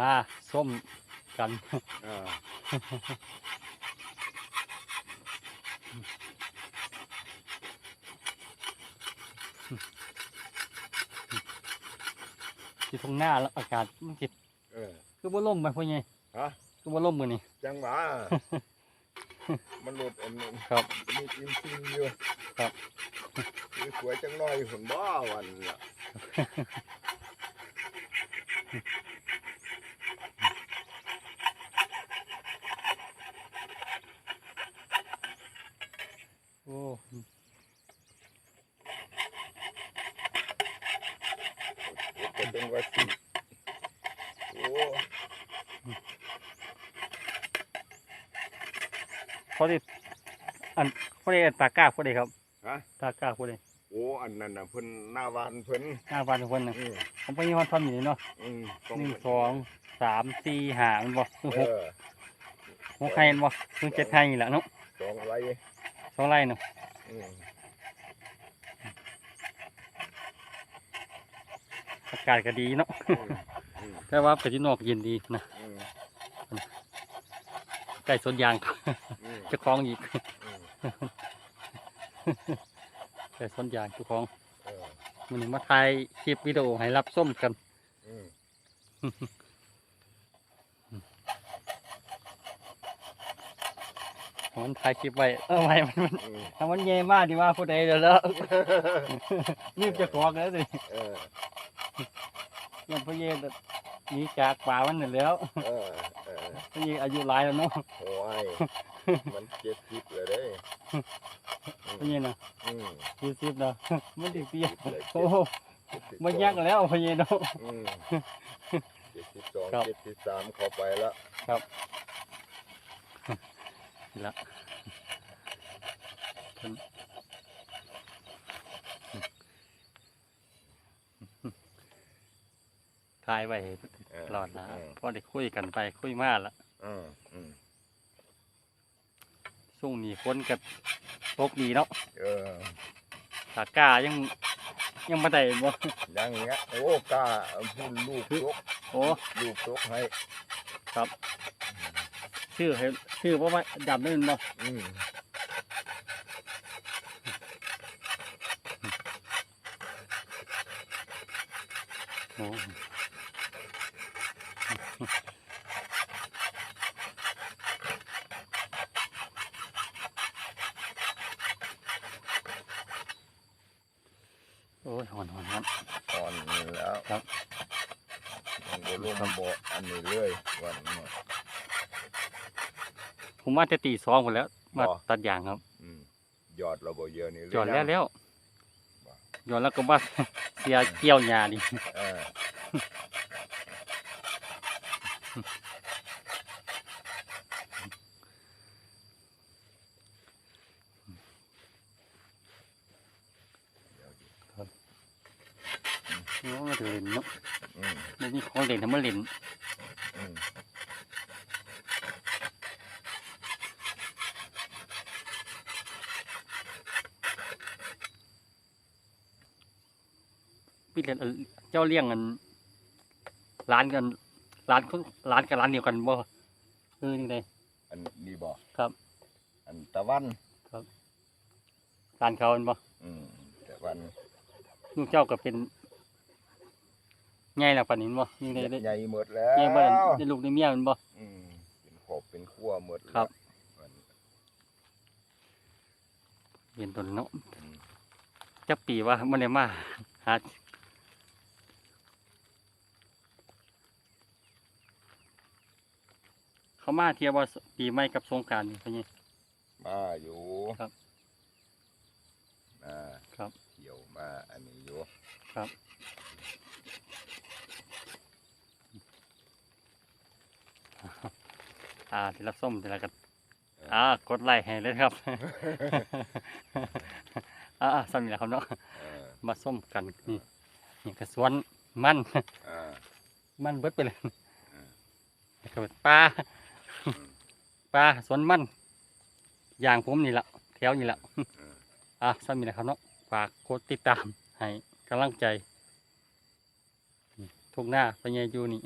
มาส้มกันเออที่ทุ่งหน้าแล้วอากาศมันจิเออ คือว่าล่มไปพ่อไงฮะ คือว่าล่มมือนี่ จังหวะ มันหลุดอันนี้ครับมีจริงจริงอยู่ครับคือสวยจังเลยหุ่นบ้าวันละ โอ้โอ้ก็เป็นว่าสิโอ้พอดีอันพอดีตากล้าพอดีครับฮะตากล้าพอดีโอ้อันนั้นน่ะเพิ่นหน้าวานเพิ่นหน้าบ้านทุกคนนะอืมผมไปยี่ห้อทอนอยู่นี่เนาะอืมหนึ่งสองสามสี่ห้ามันบ่คือเอหกอหกไข่มันบ่คือเจ็ดไข่นี่แหละเนาะสองไร สองไร่เนาะอืมอากาศก็ดีเนาะอืมอืมแต่ว่าไปที่นอกเย็นดีนะอืมใกล้สวนยางอืมเจะคล้าของอีกอืมใกล้สวนยางเจ้าของเออมันนี้มาถ่ายคลิปวิดีโอให้รับส้มกัน มมันถ่ายคลิปไว้เออไว้มันมันอืมถ้ามันเย่มากดีว่าผู้ใดเดี๋ยวแล้วนี่จะขอกันแล้วสิเออยังพ่อเย่แบบหนีจากป่ามันนั่นแหล้วเออเออพ่อเย่อายุหลายแล้วเนาะโอ้ยมันเจ็ดสิบเลยเด้พ่อเย่นะอืมยี่สิบแล้วมันเด็กเตี้ยเจ็ดสิบเลยโอ้โหมันยากแล้วพ่อเย่เนาะอืมเจ็ดสิบสองครับเจ็ดสิบสามเข้าไปละละเพิ่นถ่ายไว้เตลอดนะเออพอได้คุยกันไปคุยมาละอืมอืมช่วงนี้คนกับตกดีเนาะเออตากล้ายังยังมาได้บ่ยังเงี้ยโอ้กล้าพูดลูกยกโอ้ลูกยกให้ ชื่อให้ชื่อเพราะว่าดำนั่นบ่อืมโอ้โอ้ยหอนหอนหอนอ่อนนี่แล้วครับ มันก็ร่วมบ่อันนี้เลยวันนี้ ผมมาจะตีสองหมดแล้ว มาบ่ตัดยางครับอืมยอดเราบ่เยอะนี่จอดแล้วแล้วบ่จอดแล้วก็ว่าเสียเกี่ยวหญ้าดิเออโอ้มาถึงเล่นเนาะอืมไม่มีของเล่นทำมาเล่นอืม พี่เล่นเอ่อเจ้าเลี้ยงกันร้านกันร้านเขาร้านกับร้านเดียวกันบ่เออนี่ไงอันนี้บ่ครับ อันตะวันร้านเขาเป็นบ่อืมตะวันลูกเจ้าก็เป็นไงล่ะปานนี้บ่นี่ได้ได้ใหญ่หมดแล้วไงบ้านได้ลูกได้เมียเป็นบ่อืมเป็นขอบเป็นขั้วหมดแล้วครับมันเรียนตนเนาะอืมจักปีว่ามันได้มาหา เขามาเที่ยวว่าปีใหม่กับสงกรารนี่เป็นไงมาอยู่ครับอ่าครับ เที่ยวมาอันนี้อยู่อ่าที่รับส้มที่ละกันอ่ากดไลค์ให้เลยครับ อ่าสามีแล้วครับเนาะเออมาส้มกันนี่นี่กระสวนมัน อ่า มันเบิดไปเลยอืมแล้วก็ปลา ปลาสวนมัน อย่างผมนี่แหละแถวนี่แหละอะสามีนะครับเนาะฝากกดติดตามให้กำลังใจ ทุกหน้าเป็นไงอยู่นี่